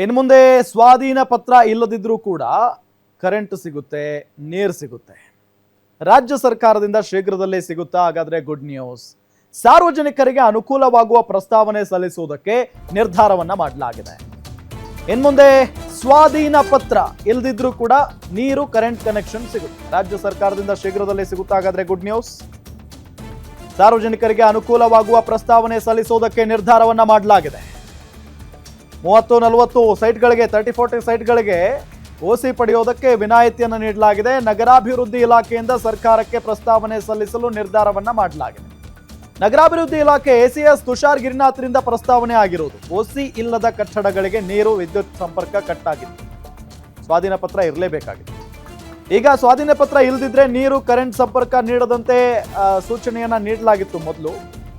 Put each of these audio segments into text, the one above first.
ಇನ್ನು ಮುಂದೆ ಸ್ವಾಧೀನ ಪತ್ರ ಇಲ್ಲದಿದ್ರೂ ಕೂಡ ಕರೆಂಟ್ ಸಿಗುತ್ತೆ, ನೀರು ಸಿಗುತ್ತೆ. ರಾಜ್ಯ ಸರ್ಕಾರದಿಂದ ಶೀಘ್ರದಲ್ಲೇ ಸಿಗುತ್ತಾ? ಹಾಗಾದ್ರೆ ಗುಡ್ ನ್ಯೂಸ್ ಸಾರ್ವಜನಿಕರಿಗೆ ಅನುಕೂಲವಾಗುವ ಪ್ರಸ್ತಾವನೆ ಸಲ್ಲಿಸುವುದಕ್ಕೆ ನಿರ್ಧಾರವನ್ನ ಮಾಡಲಾಗಿದೆ. ಇನ್ ಮುಂದೆ ಸ್ವಾಧೀನ ಪತ್ರ ಇಲ್ದಿದ್ರೂ ಕೂಡ ನೀರು ಕರೆಂಟ್ ಕನೆಕ್ಷನ್ ಸಿಗುತ್ತೆ. ರಾಜ್ಯ ಸರ್ಕಾರದಿಂದ ಶೀಘ್ರದಲ್ಲೇ ಸಿಗುತ್ತಾ? ಹಾಗಾದ್ರೆ ಗುಡ್ ನ್ಯೂಸ್ ಸಾರ್ವಜನಿಕರಿಗೆ ಅನುಕೂಲವಾಗುವ ಪ್ರಸ್ತಾವನೆ ಸಲ್ಲಿಸುವುದಕ್ಕೆ ನಿರ್ಧಾರವನ್ನ ಮಾಡಲಾಗಿದೆ. ಮೂವತ್ತು, ನಲವತ್ತು ಸೈಟ್ಗಳಿಗೆ ತರ್ಟಿ ಫೋರ್ಟಿ ಸೈಟ್ಗಳಿಗೆ ಓಸಿ ಪಡೆಯೋದಕ್ಕೆ ವಿನಾಯಿತಿಯನ್ನು ನೀಡಲಾಗಿದೆ. ನಗರಾಭಿವೃದ್ಧಿ ಇಲಾಖೆಯಿಂದ ಸರ್ಕಾರಕ್ಕೆ ಪ್ರಸ್ತಾವನೆ ಸಲ್ಲಿಸಲು ನಿರ್ಧಾರವನ್ನು ಮಾಡಲಾಗಿದೆ. ನಗರಾಭಿವೃದ್ಧಿ ಇಲಾಖೆ ಎಸಿಎಸ್ ತುಷಾರ್ ಗಿರಿನಾಥ್ರಿಂದ ಪ್ರಸ್ತಾವನೆ ಆಗಿರುವುದು. ಓಸಿ ಇಲ್ಲದ ಕಟ್ಟಡಗಳಿಗೆ ನೀರು ವಿದ್ಯುತ್ ಸಂಪರ್ಕ ಕಟ್ಟಾಗಿತ್ತು ಸ್ವಾಧೀನ ಪತ್ರ ಇರಲೇಬೇಕಾಗಿದೆ. ಈಗ ಸ್ವಾಧೀನ ಪತ್ರ ಇಲ್ಲದಿದ್ರೆ ನೀರು, ಕರೆಂಟ್ ಸಂಪರ್ಕ ನೀಡದಂತೆ ಸೂಚನೆಯನ್ನ ನೀಡಲಾಗಿತ್ತು ಮೊದಲು.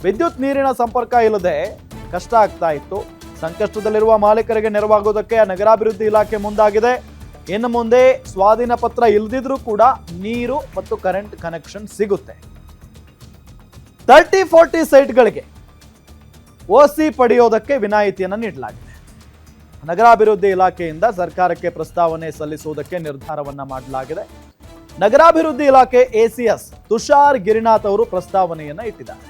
ವಿದ್ಯುತ್ ನೀರಿನ ಸಂಪರ್ಕ ಇಲ್ಲದೆ ಕಷ್ಟ ಆಗ್ತಾ ಇತ್ತು. ಸಂಕಷ್ಟದಲ್ಲಿರುವ ಮಾಲೀಕರಿಗೆ ನೆರವಾಗೋದಕ್ಕೆ ನಗರಾಭಿವೃದ್ಧಿ ಇಲಾಖೆ ಮುಂದಾಗಿದೆ. ಇನ್ನು ಮುಂದೆ ಸ್ವಾಧೀನ ಪತ್ರ ಇಲ್ಲದಿದ್ರೂ ಕೂಡ ನೀರು ಮತ್ತು ಕರೆಂಟ್ ಕನೆಕ್ಷನ್ ಸಿಗುತ್ತೆ. ತರ್ಟಿ ಫೋರ್ಟಿ ಸೈಟ್ಗಳಿಗೆ ಓಸಿ ಪಡೆಯೋದಕ್ಕೆ ವಿನಾಯಿತಿಯನ್ನು ನೀಡಲಾಗಿದೆ. ನಗರಾಭಿವೃದ್ಧಿ ಇಲಾಖೆಯಿಂದ ಸರ್ಕಾರಕ್ಕೆ ಪ್ರಸ್ತಾವನೆ ಸಲ್ಲಿಸುವುದಕ್ಕೆ ನಿರ್ಧಾರವನ್ನ ಮಾಡಲಾಗಿದೆ. ನಗರಾಭಿವೃದ್ಧಿ ಇಲಾಖೆ ಎಸಿಎಸ್ ತುಷಾರ್ ಗಿರಿನಾಥ್ ಅವರು ಪ್ರಸ್ತಾವನೆಯನ್ನ ಇಟ್ಟಿದ್ದಾರೆ.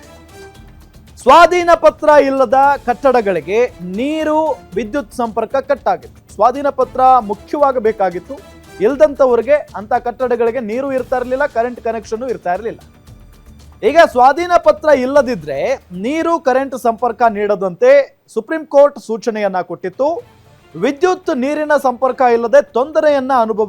ಸ್ವಾಧೀನ ಪತ್ರ ಇಲ್ಲದ ಕಟ್ಟಡಗಳಿಗೆ ನೀರು ವಿದ್ಯುತ್ ಸಂಪರ್ಕ ಕಟ್ಟಾಗಿತ್ತು. ಸ್ವಾಧೀನ ಪತ್ರ ಮುಖ್ಯವಾಗಬೇಕಾಗಿತ್ತು. ಇಲ್ದಂಥವ್ರಿಗೆ ಅಂತ ಕಟ್ಟಡಗಳಿಗೆ ನೀರು ಇರ್ತಾ ಇರಲಿಲ್ಲ ಕರೆಂಟ್ ಕನೆಕ್ಷನ್ ಇರ್ತಾ ಇರಲಿಲ್ಲ. ಈಗ ಸ್ವಾಧೀನ ಪತ್ರ ಇಲ್ಲದಿದ್ರೆ ನೀರು ಕರೆಂಟ್ ಸಂಪರ್ಕ ನೀಡದಂತೆ ಸುಪ್ರೀಂ ಕೋರ್ಟ್ ಸೂಚನೆಯನ್ನ ಕೊಟ್ಟಿತ್ತು. ವಿದ್ಯುತ್ ನೀರಿನ ಸಂಪರ್ಕ ಇಲ್ಲದೆ ತೊಂದರೆಯನ್ನ ಅನುಭವ